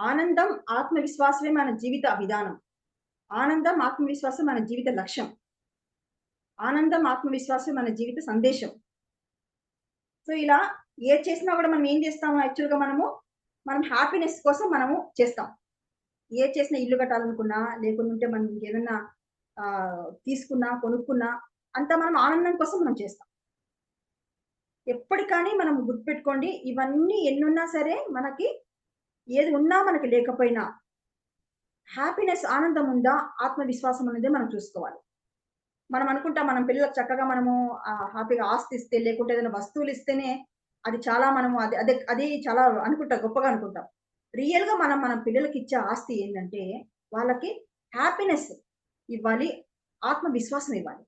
ఆనందం ఆత్మవిశ్వాసమే మన జీవిత విధానం ఆనందం ఆత్మవిశ్వాసం మన జీవిత లక్ష్యం. ఆనందం ఆత్మవిశ్వాసం మన జీవిత సందేశం. సో ఇలా ఏ చేసినా కూడా మనం ఏం చేస్తాము యాక్చువల్గా మనము మనం హ్యాపీనెస్ కోసం మనము చేస్తాం. ఏ చేసినా ఇల్లు కట్టాలనుకున్నా లేకుంటే మనం ఏదన్నా తీసుకున్నా కొనుక్కున్నా అంతా మనం ఆనందం కోసం మనం చేస్తాం. ఎప్పటికీ మనం గుర్తుపెట్టుకోండి ఇవన్నీ ఎన్నున్నా సరే మనకి ఏది ఉన్నా మనకి లేకపోయినా హ్యాపీనెస్ ఆనందం ఉందా? ఆత్మవిశ్వాసం అనేది మనం చూసుకోవాలి. మనం అనుకుంటాం మనం పిల్లలకు చక్కగా మనము ఆ, హ్యాపీగా ఆస్తి ఇస్తే లేకుంటే ఏదైనా వస్తువులు ఇస్తేనే అది చాలా మనము అది అదే అది చాలా అనుకుంటాం గొప్పగా అనుకుంటాం. రియల్గా మనం మన పిల్లలకి ఇచ్చే ఆస్తి ఏంటంటే వాళ్ళకి హ్యాపీనెస్ ఇవ్వాలి ఆత్మవిశ్వాసం ఇవ్వాలి.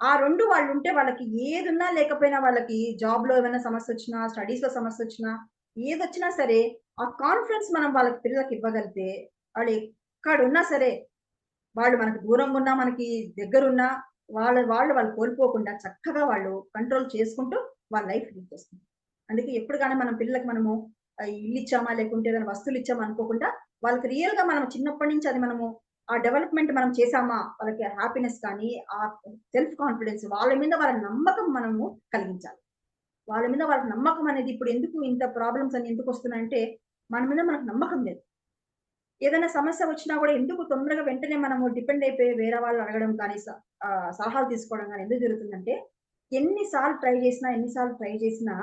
ఆ రెండు వాళ్ళు ఉంటే వాళ్ళకి ఏది ఉన్నా లేకపోయినా వాళ్ళకి జాబ్లో ఏమైనా సమస్య వచ్చినా స్టడీస్లో సమస్య వచ్చినా ఏది వచ్చినా సరే ఆ కాన్ఫిడెన్స్ మనం వాళ్ళకి పిల్లలకి ఇవ్వగలిగితే వాళ్ళు ఎక్కడ ఉన్నా సరే వాళ్ళు మనకి దూరంగా ఉన్నా మనకి దగ్గరున్నా వాళ్ళ వాళ్ళు వాళ్ళు కోల్పోకుండా చక్కగా వాళ్ళు కంట్రోల్ చేసుకుంటూ వాళ్ళ లైఫ్ లీడ్ చేస్తుంది అందుకే ఎప్పుడు కానీ మనం పిల్లలకి మనము ఇల్లు ఇచ్చామా లేకుంటే ఏదైనా వస్తువులు ఇచ్చామా అనుకోకుండా వాళ్ళకి రియల్గా మనం చిన్నప్పటి నుంచి అది మనము ఆ డెవలప్మెంట్ మనం చేసామా వాళ్ళకి హ్యాపీనెస్ కానీ ఆ సెల్ఫ్ కాన్ఫిడెన్స్ వాళ్ళ మీద వాళ్ళ నమ్మకం మనము కలిగించాలి. వాళ్ళ మీద వాళ్ళకి నమ్మకం అనేది ఇప్పుడు ఎందుకు ఇంత ప్రాబ్లమ్స్ అని ఎందుకు వస్తున్నాయంటే మన మీద మనకు నమ్మకం లేదు. ఏదైనా సమస్య వచ్చినా కూడా ఎందుకు తొందరగా వెంటనే మనము డిపెండ్ అయిపోయి వేరే వాళ్ళు అడగడం కానీ స- సలహాలు తీసుకోవడం కానీ ఎందుకు జరుగుతుందంటే ఎన్నిసార్లు ట్రై చేసినా ఎన్నిసార్లు ట్రై చేసినా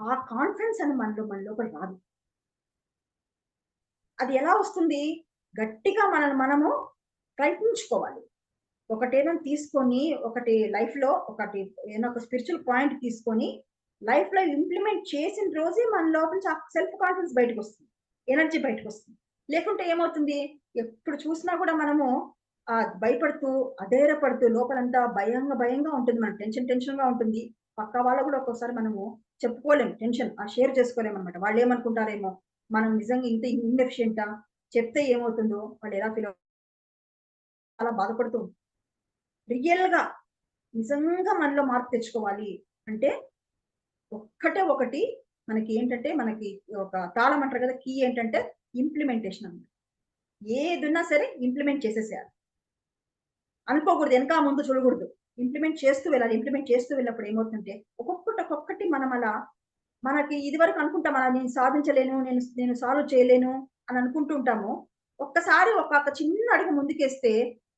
ఆ కాన్ఫిడెన్స్ అని మనలో మన లోపల రాదు. అది ఎలా వస్తుంది? గట్టిగా మనల్ని మనము ప్రయత్నించుకోవాలి. ఒకటేదో తీసుకొని ఒకటి లైఫ్లో ఒకటి ఏదైనా ఒక స్పిరిచువల్ పాయింట్ తీసుకొని లైఫ్లో ఇంప్లిమెంట్ చేసిన రోజే మన లోపల నుంచి సెల్ఫ్ కాన్ఫిడెన్స్ బయటకు వస్తుంది. ఎనర్జీ బయటకు వస్తుంది. లేకుంటే ఏమవుతుంది? ఎప్పుడు చూసినా కూడా మనము ఆ భయపడుతూ అధైర్యపడుతూ లోపలంతా భయంగా భయంగా ఉంటుంది మనం టెన్షన్ టెన్షన్గా ఉంటుంది. పక్క వాళ్ళు కూడా ఒక్కోసారి మనము చెప్పుకోలేము టెన్షన్ ఆ షేర్ చేసుకోలేము అనమాట వాళ్ళు ఏమనుకుంటారేమో? మనం నిజంగా ఇంత ఇన్ఎఫిషియంటా చెప్తే ఏమవుతుందో? వాళ్ళు ఎలా ఫీల్ అలా బాధపడుతూ రియల్గా నిజంగా మనలో మార్పు తెచ్చుకోవాలి. అంటే ఒక్కటే ఒకటి మనకి ఏంటంటే మనకి ఒక తాళం అంటారు కదా కీ ఏంటంటే ఇంప్లిమెంటేషన్ అన్నమాట. ఏదున్నా సరే ఇంప్లిమెంట్ చేసేసేయాలి. అనుకోకూడదు వెనక ముందు చూడకూడదు. ఇంప్లిమెంట్ చేస్తూ వెళ్ళాలి. ఇంప్లిమెంట్ చేస్తూ వెళ్ళినప్పుడు ఏమవుతుందంటే ఒక్కొక్కటి ఒక్కొక్కటి మనం అలా మనకి ఇది వరకు అనుకుంటాం అలా నేను సాధించలేను నేను నేను సాల్వ్ చేయలేను అని అనుకుంటూ ఉంటాము. ఒక్కసారి ఒక చిన్న అడుగు ముందుకేస్తే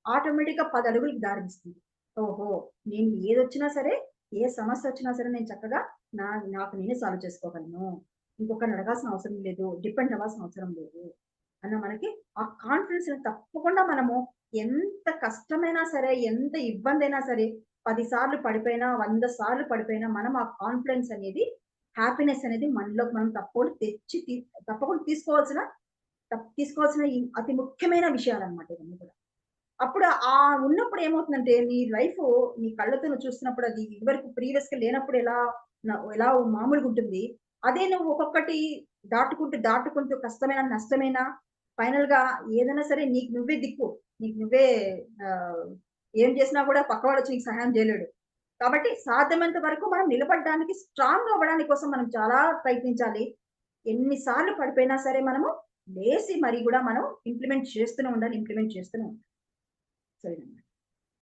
ఆటోమేటిక్గా పది అడుగులకు దారిస్తుంది ఓహో నేను ఏదొచ్చినా సరే ఏ సమస్య వచ్చినా సరే నేను చక్కగా నా నాకు నేనే సాల్వ్ చేసుకోగలను. ఇంకొకరిని అడగాల్సిన అవసరం లేదు డిపెండ్ అవ్వాల్సిన అవసరం లేదు అన్న మనకి ఆ కాన్ఫిడెన్స్ తప్పకుండా మనము ఎంత కష్టమైనా సరే ఎంత ఇబ్బంది అయినా సరే పది సార్లు పడిపోయినా వంద సార్లు పడిపోయినా మనం ఆ కాన్ఫిడెన్స్ అనేది హ్యాపీనెస్ అనేది మనలోకి మనం తప్పకుండా తెచ్చి తీ- తప్పకుండా తీసుకోవాల్సిన తప్ప- తీసుకోవాల్సిన అతి ముఖ్యమైన విషయాలు అనమాట ఇవన్నీ కూడా. అప్పుడు ఆ ఉన్నప్పుడు ఏమవుతుందంటే నీ లైఫ్ నీ కళ్ళతో నువ్వు చూస్తున్నప్పుడు అది ఇదివరకు ప్రీవియస్గా లేనప్పుడు ఎలా ఎలా మామూలుగా ఉంటుంది అదే నువ్వు ఒక్కొక్కటి దాటుకుంటూ దాటుకుంటూ కష్టమైన నష్టమైన ఫైనల్గా ఏదైనా సరే నీకు నువ్వే దిక్కు నీకు నువ్వే ఏం చేసినా కూడా పక్కవాడు వచ్చి నీకు సహాయం చేయలేడు. కాబట్టి సాధ్యమైనంత వరకు మనం నిలబడడానికి స్ట్రాంగ్ అవ్వడానికి కోసం మనం చాలా ప్రయత్నించాలి. ఎన్నిసార్లు పడిపోయినా సరే మనము లేసి మరి కూడా మనం ఇంప్లిమెంట్ చేస్తూనే ఉండాలి ఇంప్లిమెంట్ చేస్తూనే ఉండాలి. 所以呢？